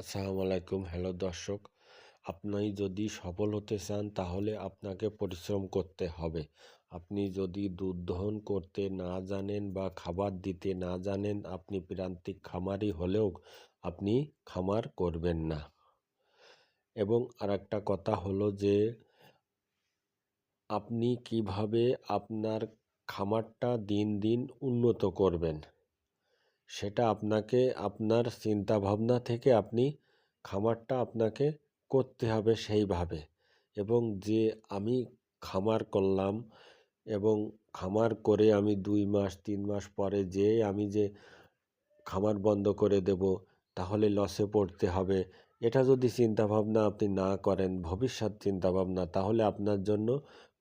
আসসালামু আলাইকুম। হ্যালো দর্শক, আপনি যদি সফল হতে চান তাহলে আপনাকে পরিশ্রম করতে হবে। আপনি যদি দুধ দহন করতে না জানেন বা খাবার দিতে না জানেন, আপনি প্রান্তিক খামারি হলেও আপনি খামার করবেন না। এবং আর একটা কথা হলো যে, আপনি কীভাবে আপনার খামারটা দিন দিন উন্নত করবেন? সেটা আপনাকে, আপনার চিন্তা ভাবনা থেকে আপনি খামারটা আপনাকে করতে হবে সেইভাবে। এবং যে আমি খামার করলাম এবং খামার করে আমি দুই মাস, তিন মাস পরে যে আমি যে খামার বন্ধ করে দেব, তাহলে লসে পড়তে হবে। এটা যদি চিন্তা ভাবনা আপনি না করেন, ভবিষ্যৎ চিন্তা ভাবনা তাহলে আপনার জন্য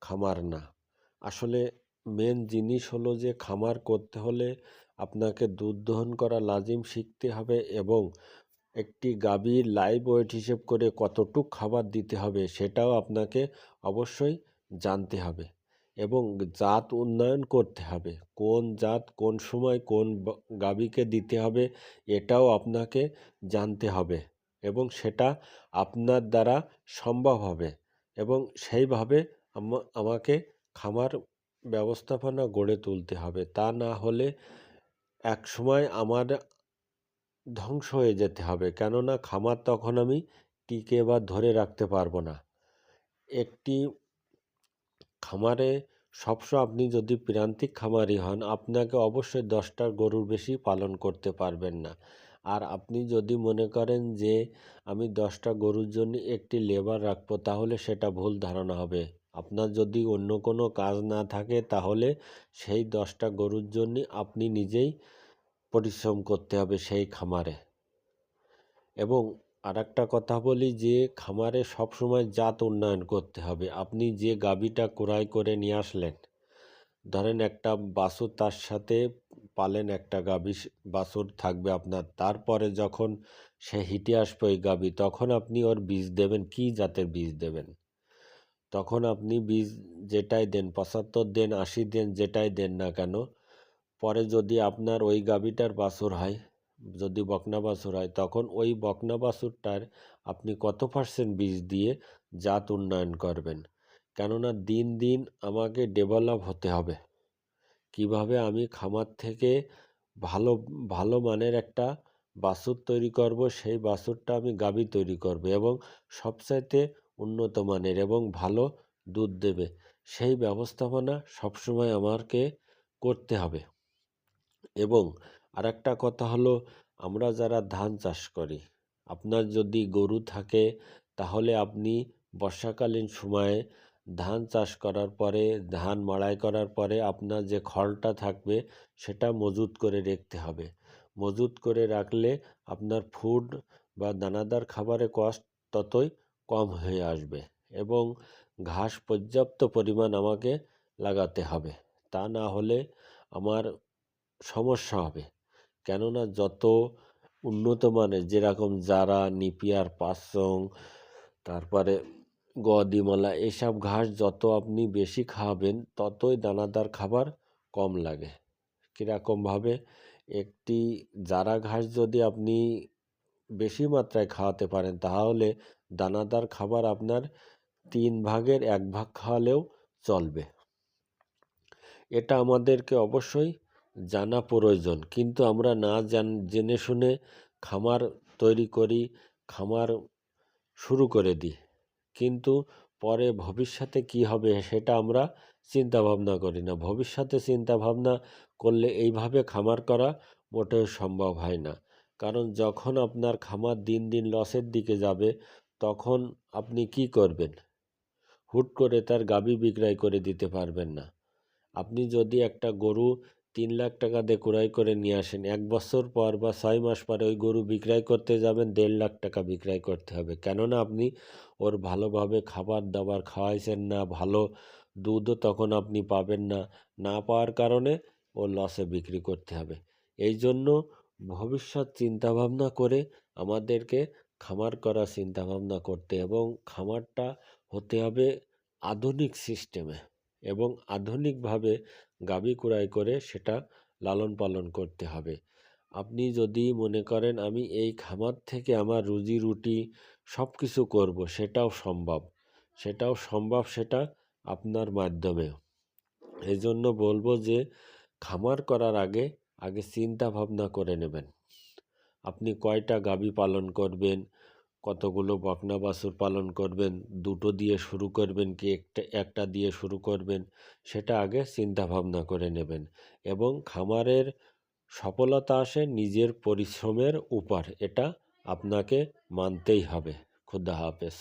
খামার না। আসলে মেন জিনিস হলো যে খামার করতে হলে আপনাকে দুধ দহন করা লাজিম শিখতে হবে এবং একটি গাভীর লাইভ ওয়েট হিসেব করে কতটুক খাবার দিতে হবে সেটাও আপনাকে অবশ্যই জানতে হবে এবং জাত উন্নয়ন করতে হবে। কোন জাত কোন সময় কোন গাভীকে দিতে হবে এটাও আপনাকে জানতে হবে এবং সেটা আপনার দ্বারা সম্ভব হবে এবং সেইভাবে আমাকে খামার ব্যবস্থাপনা গড়ে তুলতে হবে। তা না হলে এক সময় আমার ধ্বংস হয়ে যেতে হবে। কেননা খামার তখন আমি টিকে বা ধরে রাখতে পারব না। একটি খামারে সবসময় আপনি যদি প্রান্তিক খামারি হন, আপনাকে অবশ্যই দশটা গরুর বেশি পালন করতে পারবেন না। আর আপনি যদি মনে করেন যে, আমি দশটা গরুর জন্য একটি লেবার রাখব, তাহলে সেটা ভুল ধারণা হবে। আপনার যদি অন্য কোনো কাজ না থাকে, তাহলে সেই দশটা গরুর জন্য আপনি নিজেই পরিশ্রম করতে হবে সেই খামারে। এবং আরেকটা কথা বলি যে, খামারে সবসময় জাত উন্নয়ন করতে হবে। আপনি যে গাভীটা ক্রয় করে নিয়ে আসলেন, ধরেন একটা বাছুর তার সাথে পালেন একটা গাভী, বাছুর থাকবে আপনার। তারপরে যখন সে হিটে আসবে ওই গাভী, তখন আপনি ওর বীজ দেবেন, কি জাতের বীজ দেবেন? তখন আপনি বীজ যেটাই দেন, পঁচাত্তর দেন, আশি দেন, যেটাই দেন না কেন, পরে যদি আপনার ওই গাভীটার বাছুর হয়, যদি বকনা বাছুর হয়, তখন ওই বকনা বাছুরটার আপনি কত পার্সেন্ট বীজ দিয়ে জাত উন্নয়ন করবেন? কেননা দিন দিন আমাকে ডেভেলপ হতে হবে। কীভাবে আমি খামার থেকে ভালো ভালো মানের একটা বাছুর তৈরি করব, সেই বাছুরটা আমি গাভী তৈরি করব এবং সবচাইতে উন্নত মানের এবং ভালো দুধ দেবে। সেই ব্যবস্থাপনা সবসময় আমাকে করতে হবে। এবং আরেকটা কথা হলো, আমরা যারা ধান চাষ করি, আপনার যদি গরু থাকে, তাহলে আপনি বর্ষাকালীন সময়ে ধান চাষ করার পরে, ধান মাড়াই করার পরে আপনার যে খড়টা থাকবে, সেটা মজুত করে রাখতে হবে। মজুত করে রাখলে আপনার ফুড বা দানাদার খাবারের কস্ট ততই কম হয়ে আসবে এবং ঘাস পর্যাপ্ত পরিমাণ আমাকে লাগাতে হবে। তা না হলে আমার সমস্যা হবে। কেননা যত উন্নত মানের যেরকম জারা, নিপিয়ার পাসং তারপরে গদিমালা এসব ঘাস যত আপনি বেশি খাওয়াবেন ততই দানাদার খাবার কম লাগে। কীরকমভাবে একটি জারা ঘাস যদি আপনি বেশি মাত্রায় খাওয়াতে পারেন তাহলে দানাদার খাবার আপনার তিন ভাগের এক ভাগ খাওয়ালেও চলবে। এটা আমাদেরকে অবশ্যই জানা প্রয়োজন। কিন্তু আমরা না জান, জেনে শুনে খামার তৈরি করি, খামার শুরু করে দিই। কিন্তু পরে ভবিষ্যতে কি হবে সেটা আমরা চিন্তা ভাবনা করি না। ভবিষ্যতে চিন্তা ভাবনা করলে এইভাবে খামার করা মোটেও সম্ভব হয় না। কারণ যখন আপনার খামার দিন দিন লসের দিকে যাবে তখন আপনি কি করবেন? হুট করে তার গাবি বিক্রয় করে দিতে পারবেন না। আপনি যদি একটা গরু তিন লাখ টাকা দিয়ে ক্রয় করে নিয়ে আসেন, এক বছর পর বা ছয় মাস পরে ওই গরু বিক্রয় করতে যাবেন, দেড় লাখ টাকা বিক্রয় করতে হবে। কেননা আপনি ওর ভালোভাবে খাবার দাবার খাওয়াইছেন না, ভালো দুধও তখন আপনি পাবেন না না পাওয়ার কারণে ও লসে বিক্রি করতে হবে। এই জন্য ভবিষ্যৎ চিন্তাভাবনা করে আমাদেরকে খামার করার চিন্তাভাবনা করতে এবং খামারটা হতে হবে আধুনিক সিস্টেমে এবং আধুনিকভাবে গাভী ক্রয় করে সেটা লালন পালন করতে হবে। আপনি যদি মনে করেন, আমি এই খামার থেকে আমার রুজি রুটি সব কিছু করব সেটাও সম্ভব। সেটাও সম্ভব সেটা আপনার মাধ্যমে। এই জন্য বলব যে, খামার করার আগে আগে চিন্তা ভাবনা করে নেবেন। আপনি কয়টা গাভী পালন করবেন? কতগুলো বকনা বাছুর পালন করবেন? দুটো দিয়ে শুরু করবেন কি একটা একটা দিয়ে শুরু করবেন? সেটা আগে চিন্তা ভাবনা করে নেবেন। এবং খামারের সফলতা আসে নিজের পরিশ্রমের উপর। এটা আপনাকে মানতেই হবে। খুদা হাফেজ।